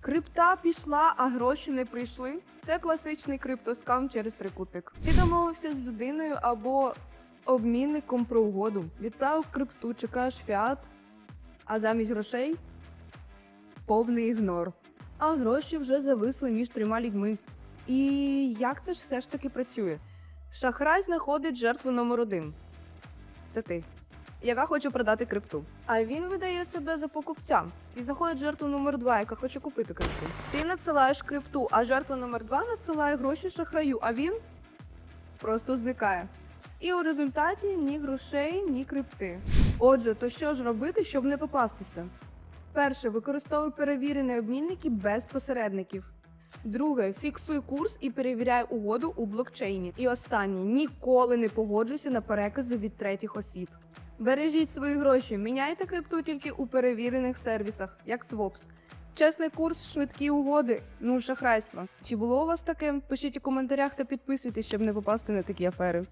Крипта пішла, а гроші не прийшли. Це класичний криптоскам через трикутник. Ти домовився з людиною або обмінником про угоду, відправив крипту, чекаєш фіат, а замість грошей повний ігнор. А гроші вже зависли між трьома людьми. І як це ж все ж таки працює? Шахрай знаходить жертву номер один. Це ти. Яка хоче продати крипту. А він видає себе за покупця і знаходить жертву номер два, яка хоче купити крипту. Ти надсилаєш крипту, а жертва номер два надсилає гроші шахраю, а він просто зникає. І у результаті ні грошей, ні крипти. Отже, то що ж робити, щоб не попастися? Перше, використовуй перевірені обмінники без посередників. Друге, фіксуй курс і перевіряй угоду у блокчейні. І останнє ніколи не погоджуйся на перекази від третіх осіб. Бережіть свої гроші, міняйте крипту тільки у перевірених сервісах, як Swops. Чесний курс, швидкі угоди, ну шахрайство. Чи було у вас таке? Пишіть у коментарях та підписуйтесь, щоб не попасти на такі афери.